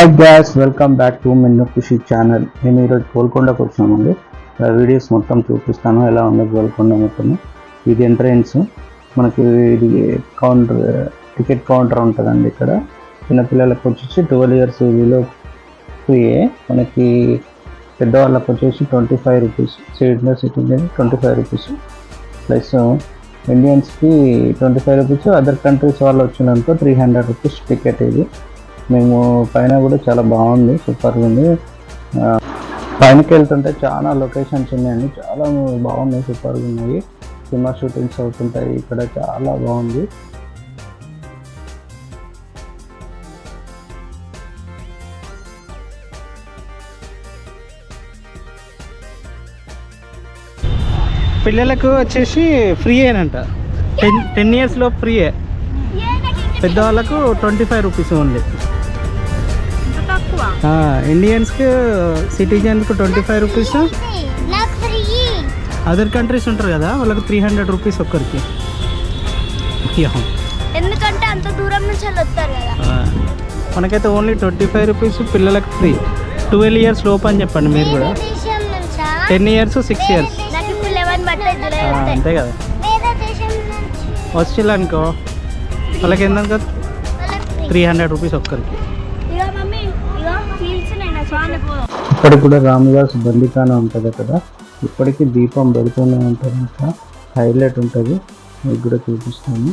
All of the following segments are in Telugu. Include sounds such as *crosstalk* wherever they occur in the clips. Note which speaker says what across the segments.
Speaker 1: Hi guys welcome back to men Khushi channel మేము ఈరోజు గోల్కొండకు వచ్చామండి వీడియోస్ మొత్తం చూపిస్తాను. ఎలా ఉంది గోల్కొండ మొత్తం ఇది ఎంట్రెన్స్ మనకి ఇది కౌంటర్ టికెట్ కౌంటర్ ఉంటుందండి ఇక్కడ. చిన్నపిల్లలకు వచ్చేసి ట్వెల్వ్ ఇయర్స్ విలో ఏ. మనకి పెద్దవాళ్ళకి వచ్చేసి twenty five rupees senior citizen twenty five rupees plus ఇండియన్స్కి twenty five rupees other countries వాళ్ళు వచ్చినందుకు త్రీ హండ్రెడ్ రూపీస్ టికెట్ ఇది. మేము పైన కూడా చాలా బాగుంది సూపర్గా ఉంది. పైనకి వెళ్తుంటే చాలా లొకేషన్స్ ఉన్నాయండి. చాలా బాగున్నాయి సూపర్గా ఉన్నాయి. సినిమా షూటింగ్స్ అవుతుంటాయి ఇక్కడ చాలా బాగుంది.
Speaker 2: పిల్లలకు వచ్చేసి ఫ్రీ ఏనంట టెన్ టెన్ ఇయర్స్లో ఫ్రీయే. పెద్దవాళ్ళకు ట్వంటీ ఫైవ్ రూపీస్ ఓన్లీ ఇండియన్స్కి సిటిజన్కి ట్వంటీ ఫైవ్ రూపీస్
Speaker 3: నాకు ఫ్రీ
Speaker 2: అదర్ కంట్రీస్ ఉంటారు కదా వాళ్ళకి త్రీ హండ్రెడ్ రూపీస్ ఒక్కరికి. యా.
Speaker 3: ఎందుకంటే అంత దూరం నుంచి వస్తారు కదా.
Speaker 2: ఆ, మనకైతే ఓన్లీ ట్వంటీ ఫైవ్ రూపీస్ పిల్లలకు ఫ్రీ ట్వెల్వ్ ఇయర్స్ లోపు అని చెప్పండి మీరు కూడా. Ten years six years. అంతే కదా.
Speaker 3: నుంచి?
Speaker 2: వచ్చిల్లనుకో వాళ్ళకి
Speaker 3: free.
Speaker 2: త్రీ హండ్రెడ్ రూపీస్ ఒక్కరికి.
Speaker 1: ఇప్పటికి కూడా రామదాస్ బందికాన ఉంటుంది కదా. ఇప్పటికీ దీపం పెడుతూనే ఉంటుంది ఇంకా హైలైట్ ఉంటుంది. మీకు కూడా చూపిస్తాను.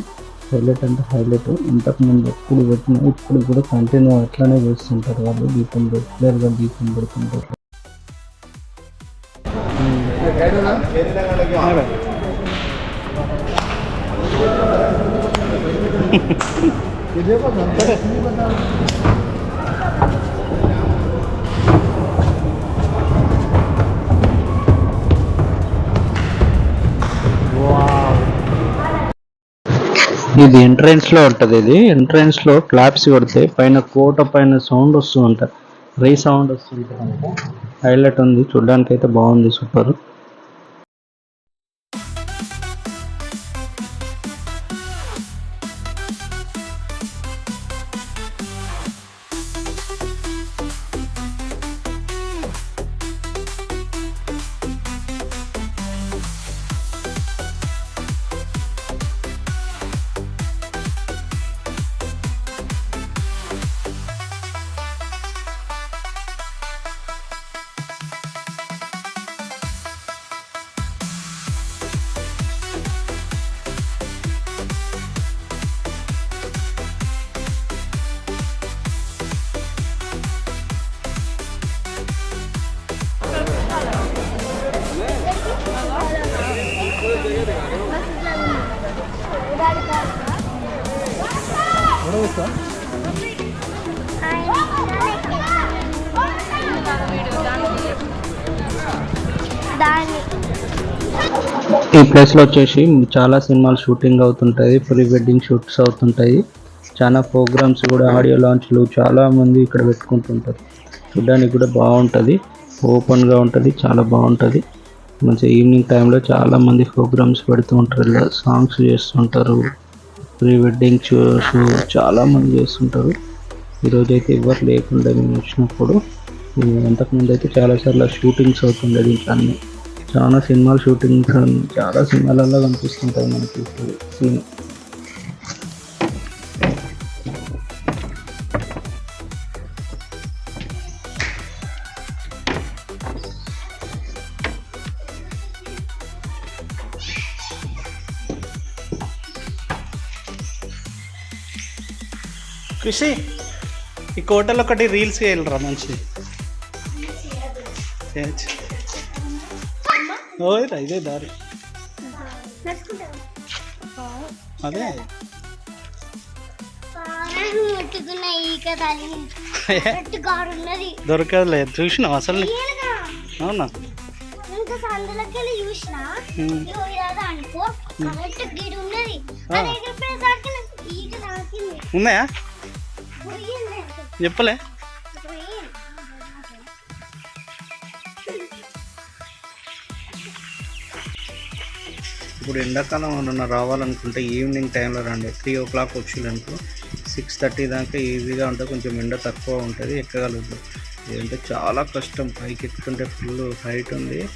Speaker 1: హైలైట్ అంటే హైలైట్. ఇంతకుముందు ఎప్పుడు పెట్టినా ఇప్పుడు కూడా కంటిన్యూ అట్లానే చేస్తుంటారు వాళ్ళు. దీపం రెగ్యులర్గా దీపం పెడుతుంటారు. *laughs* ఇది ఇది ఎంట్రన్స్లో ఉంటది ఇది ఎంట్రన్స్లో క్లాప్స్ కొడితే పైన కోట పైన సౌండ్ వస్తూ ఉంటుంది రీ సౌండ్ వస్తుంటుంది హైలైట్ ఉంది. చూడడానికి అయితే బాగుంది సూపర్
Speaker 3: దాన్ని
Speaker 1: ఈ ప్లేస్లో వచ్చేసి చాలా సినిమాలు షూటింగ్ అవుతుంటాయి ప్రీ వెడ్డింగ్ షూట్స్ అవుతుంటాయి. చాలా ప్రోగ్రామ్స్ కూడా ఆడియో లాంచ్లు చాలా మంది ఇక్కడ పెట్టుకుంటుంటారు. చూడడానికి కూడా బాగుంటుంది ఓపెన్గా ఉంటుంది చాలా బాగుంటుంది. మంచి ఈవినింగ్ టైంలో చాలామంది ప్రోగ్రామ్స్ పెడుతూ ఉంటారు ఇలా సాంగ్స్ చేస్తుంటారు. ప్రీ వెడ్డింగ్ షో చాలామంది చాలా మంది చేస్తుంటారు. ఈరోజు అయితే ఎవరు లేకుండా మేము వచ్చినప్పుడు అంతకుముందు అయితే చాలాసార్లు షూటింగ్స్ అవుతుండే దీంట్లో అన్ని చాలా సినిమాలు షూటింగ్స్ చాలా సినిమాలలో కనిపిస్తుంటాయి మనకి సీన్
Speaker 2: కృషి ఈ కోటలో ఒకటి రీల్స్ వెళ్ళరా మంచి. ఓయ్ రా, ఇదే దారి. అదే. దొరకదులే చూసినావు అసలు. అవునా?
Speaker 3: చూసిన?
Speaker 2: ఉన్నాయా? చెప్పలే. ఇప్పుడు ఎండాకాలం ఏమన్నా రావాలనుకుంటే ఈవినింగ్ టైంలో రండి. త్రీ ఓ క్లాక్ వచ్చిందనుకో
Speaker 4: సిక్స్ థర్టీ దాకా ఈజీగా ఉంటుంది కొంచెం ఎండ తక్కువ ఉంటుంది ఎక్కగలుగుతాం. ఇదంటే చాలా కష్టం. పైకి ఎక్కుతుంటే ఫుల్ హైట్ ఉంది.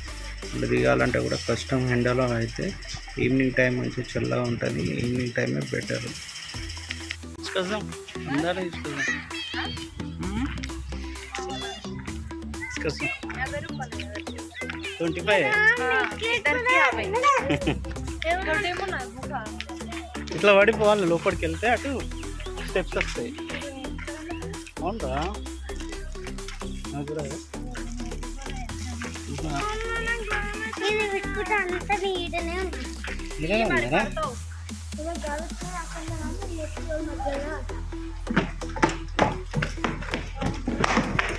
Speaker 4: మళ్ళీ దిగాలంటే కూడా కష్టం ఎండలో అయితే ఈవినింగ్ టైం మంచి చల్లగా ఉంటుంది. ఈవినింగ్ టైమే బెటర్. ట్వంటీ ఫైవ్ ఇట్లా పడిపోవాలి లోపలికి వెళ్తే అటు స్టెప్స్ వస్తాయి అవునరా నాకు కూడా
Speaker 3: నీడనే ఉంటుంది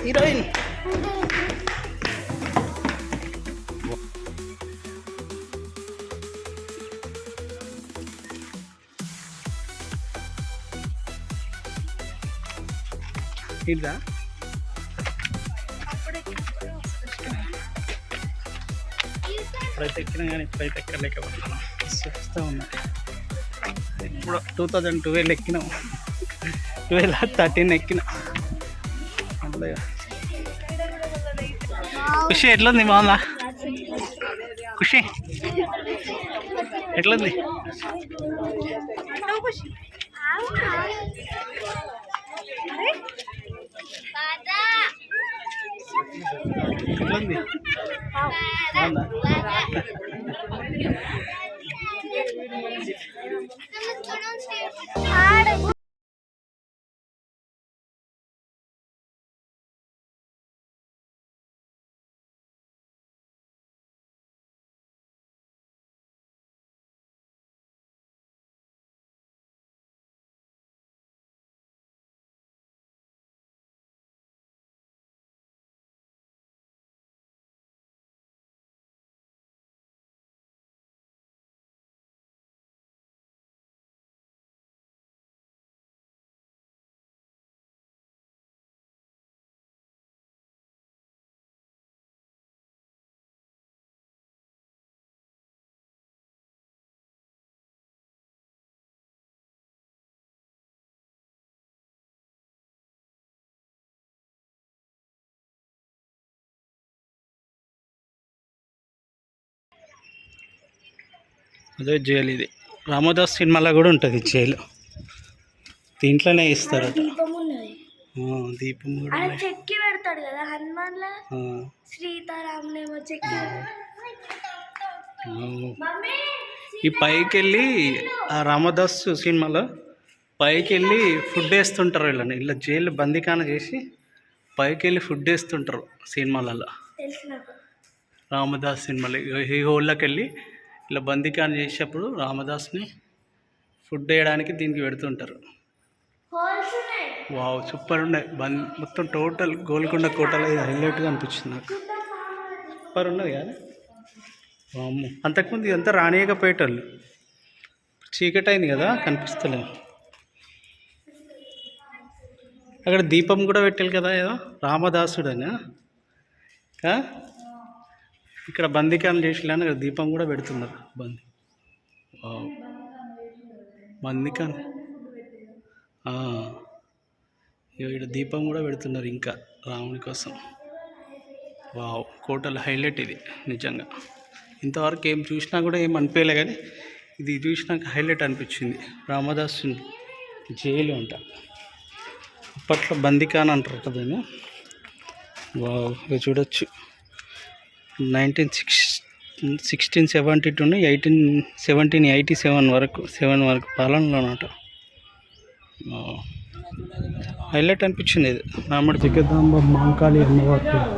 Speaker 4: హీరోయిన్ ఇదా ఇప్పుడైతే ఎక్కినా కానీ ఇప్పుడైతే ఎక్కలేకపోతున్నాం చూస్తూ ఉన్నా. ఇప్పుడు టూ థౌజండ్ ట్వెల్వ్ ఎక్కినాం. ట్వెల్వ్ థర్టీన్ ఎక్కినా. అందులో ఖుషి ఎట్లుంది బాగుందా ఖుషి ఎట్లుంది ఎట్లుంది బాగుందా అదే జైలు ఇది. రామదాస్ సినిమాలో కూడా ఉంటుంది జైలు దీంట్లోనే ఇస్తారట
Speaker 3: దీపం
Speaker 4: కూడా.
Speaker 3: చెక్కి పెడతాడు కదా హనుమాన్ చెక్కి
Speaker 4: ఈ పైకి వెళ్ళి ఆ రామదాస్ సినిమాలో పైకి వెళ్ళి ఫుడ్ వేస్తుంటారు వీళ్ళని. ఇలా జైలు బందీకాన చేసి పైకి వెళ్ళి ఫుడ్ వేస్తుంటారు సినిమాలలో. రామదాస్ సినిమాలు ఈ హోల్లోకి వెళ్ళి ఇలా బందీకాన చేసేటప్పుడు రామదాస్ని ఫుడ్ వేయడానికి దీనికి పెడుతుంటారు. వావ్ సూపర్ ఉన్నాయి. బన్ మొత్తం టోటల్ గోల్కొండ కోటలో ఇది హైలైట్గా అనిపించింది నాకు. సూపర్ ఉన్నది కదా? వామ్మో. అంతకుముందు ఇదంతా రానియకపోయేటోళ్ళు. చీకటి అయింది కదా కనిపిస్తలేదు. అక్కడ దీపం కూడా పెట్టాలి కదా ఏదో? రామదాసుడని? ఇక్కడ బందికాలు చేసిలని ఇక్కడ దీపం కూడా పెడుతున్నారు. బంది. వావ్. బందికాన్ ఇక్కడ దీపం కూడా పెడుతున్నారు ఇంకా రాముని కోసం. వావ్. కోటల హైలైట్ ఇది నిజంగా. ఇంతవరకు ఏం చూసినా కూడా ఏం అనిపించలే కానీ ఇది చూసినాక హైలైట్ అనిపించింది. రామదాస్ జైలు అంట. అప్పట్లో బందికాన్ అంటారు కదా వావ్. ఇక చూడొచ్చు. Nineteen six sixteen seventy two eighteen seventeen eighty seven వరకు సెవెన్ వరకు పాలనలోనట. హైలైట్ అనిపించింది ఇది రాముడి జగదాంబ మాంకాళి అమ్మవారి పెట్టినా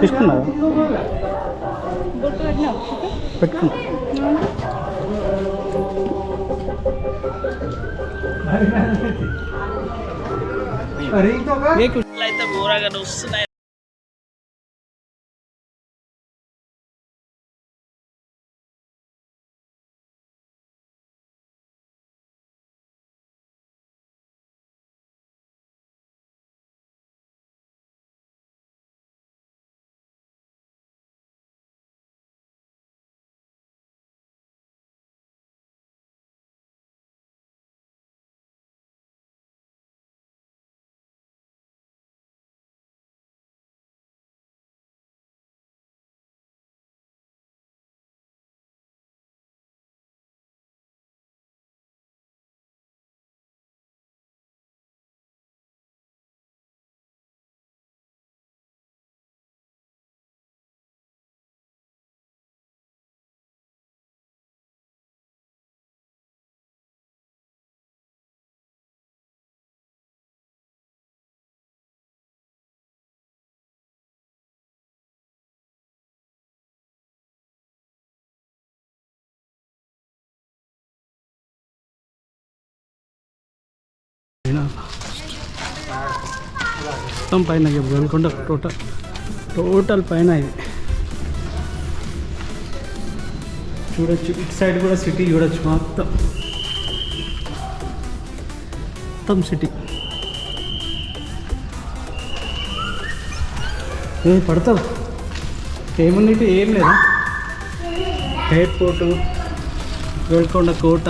Speaker 1: తీసుకున్నావా పెట్టుకున్నా
Speaker 5: అయితే ఘోరంగా వస్తున్నాయి.
Speaker 1: మొత్తం పైన గోల్కొండ టోటల్ టోటల్ పైన ఇది. చూడొచ్చు ఇటు సైడ్ కూడా సిటీ చూడొచ్చు మొత్తం. మొత్తం సిటీ. ఏ పడతావు? ఏముంది ఏం లేదా? ఎయిర్పోర్టు గోల్కొండ కోట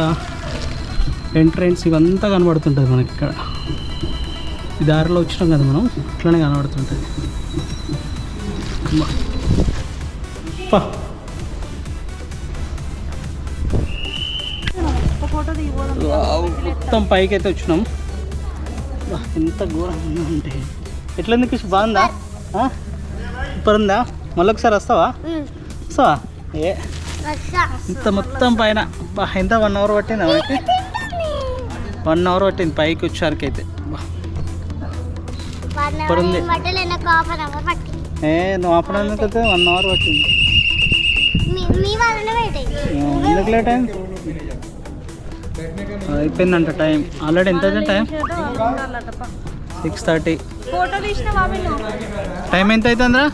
Speaker 1: ఎంట్రన్స్ ఇవంతా కనబడుతుంటుంది మనకి ఇక్కడ. ఈ దారిలో వచ్చినాం కదా మనం? ఇట్లానే కనబడుతుంటుంది. మొత్తం పైకి అయితే వచ్చినాం ఎంత ఘోరంగా ఉంటే ఎట్లా కృషి బాగుందా? ఆ? సూపర్ ఉందా మళ్ళీ ఒకసారి వస్తావా? వస్తావా? ఏ? ఇంత మొత్తం పైన. బా ఎంత వన్ అవర్ పట్టిందా వన్ అవర్ పట్టింది పైకి వచ్చేసరికి అయితే ఉంది. ఏ నువ్వు ఆపడానికి అయితే వన్ అవర్ పట్టింది. ఎందుకు లేట్ అయింది? అయిపోయిందంట టైం ఆల్రెడీ ఎంత టైం సిక్స్ థర్టీ టైం ఎంత అవుతుందిరా?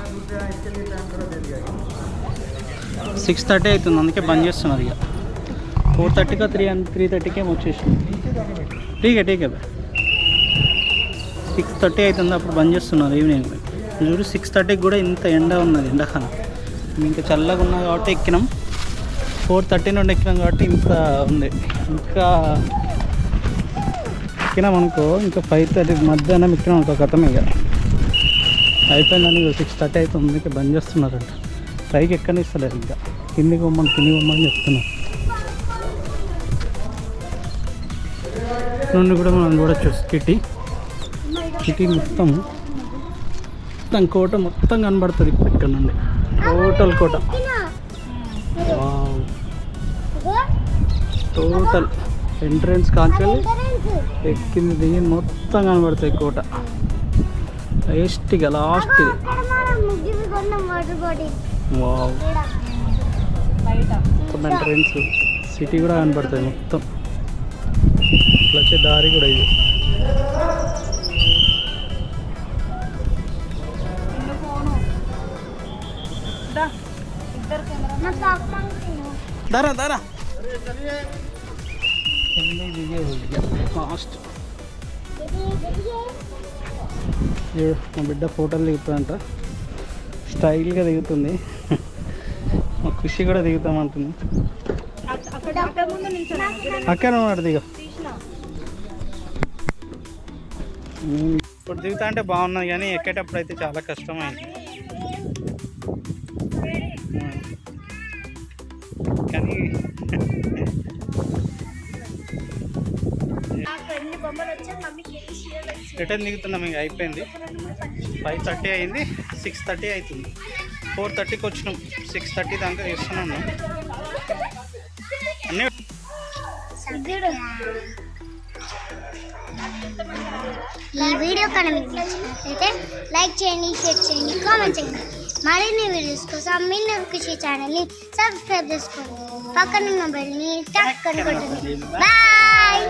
Speaker 1: సిక్స్ థర్టీ అవుతుంది అందుకే బంద్ చేస్తున్నారు ఇక. ఫోర్ థర్టీకో త్రీ త్రీ థర్టీకి ఏమో వచ్చేసి ఠీకే ఠీకే సిక్స్ థర్టీ అవుతుంది అప్పుడు బంద్ చేస్తున్నారు ఈవినింగ్ చూడు సిక్స్ థర్టీకి కూడా ఇంత ఎండ ఉన్నది ఎండాకాలం. ఇంకా చల్లగా ఉన్నది కాబట్టి ఎక్కినాం. ఫోర్ థర్టీ నుండి ఎక్కినాం కాబట్టి ఇంత ఉంది. ఇంకా ఎక్కినాం అనుకో ఇంకా ఫైవ్ థర్టీ మధ్యాహ్నం ఎక్కినాం అనుకో గతం ఇక. అయిపోయిందని సిక్స్ థర్టీ అవుతుంది ఇంకా బంద్ చేస్తున్నారంట. పైకి ఎక్కనిస్తలేరు ఇంకా. కిందికి బొమ్మని కింది బొమ్మని చెప్తున్నారు నుండి కూడా మనం చూడొచ్చు సిటీ సిటీ మొత్తం మొత్తం కోట మొత్తం కనబడుతుంది ఇప్పుడు ఇక్కడ నుండి. టోటల్ కోట. వావ్. టోటల్ ఎంట్రన్స్ కాంచెల్లి ఎక్కింది దిగింది మొత్తం కనబడుతుంది కోట. లాస్ట్గా లాస్ట్ వావ్ మొత్తం ఎంట్రన్స్ సిటీ కూడా కనబడుతుంది మొత్తం. ఇట్లా వచ్చే దారి కూడా ఇది. దారా లాస్ట్ మా బిడ్డ ఫోటోలు దిగుతుందంట. స్టైల్గా దిగుతుంది. మా ఖుషి కూడా దిగుతామంటుంది
Speaker 3: అక్కడ ముందు నిల్చోనా?
Speaker 1: అక్కడ ఉన్నాడు దిగ. ఇప్పుడు దిగుతా అంటే బాగున్నది కానీ ఎక్కేటప్పుడు అయితే చాలా కష్టమైంది. రిటర్న్ దిగుతున్నాం ఇంకా అయిపోయింది. ఫైవ్ థర్టీ అయింది సిక్స్ థర్టీ అవుతుంది. ఫోర్ థర్టీకి వచ్చినాం సిక్స్ థర్టీ దాకా చేస్తున్నాను అన్నీ
Speaker 2: ఈ వీడియో కనుక మీకు నచ్చినట్లయితే లైక్ చేయండి షేర్ చేయండి కామెంట్ చేయండి. మరిన్ని వీడియోస్ కోసం మీ కృషి ఛానల్ని సబ్స్క్రైబ్ చేసుకోండి. పక్కన ఉన్న బెల్ని టక్ బాయ్